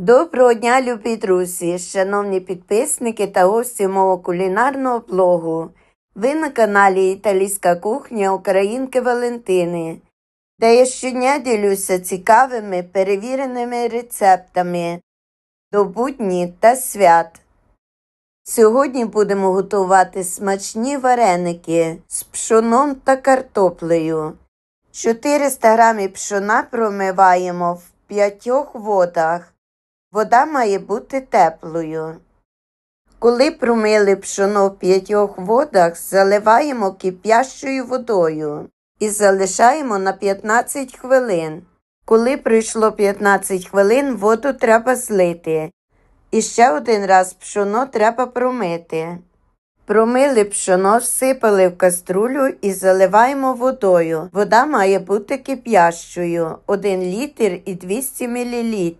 Доброго дня, любі друзі, шановні підписники та гості мого кулінарного блогу. Ви на каналі Італійська кухня Українки Валентини, де я щодня ділюся цікавими перевіреними рецептами до будні та свят. Сьогодні будемо готувати смачні вареники з пшоном та картоплею. 400 грамів пшона промиваємо в п'ятьох водах. Вода має бути теплою. Коли промили пшоно в п'ятьох водах, заливаємо кип'ящою водою і залишаємо на 15 хвилин. Коли пройшло 15 хвилин, воду треба злити. І ще один раз пшоно треба промити. Промили пшоно, всипали в каструлю і заливаємо водою. Вода має бути кип'ящою 1 літр і 200 мл.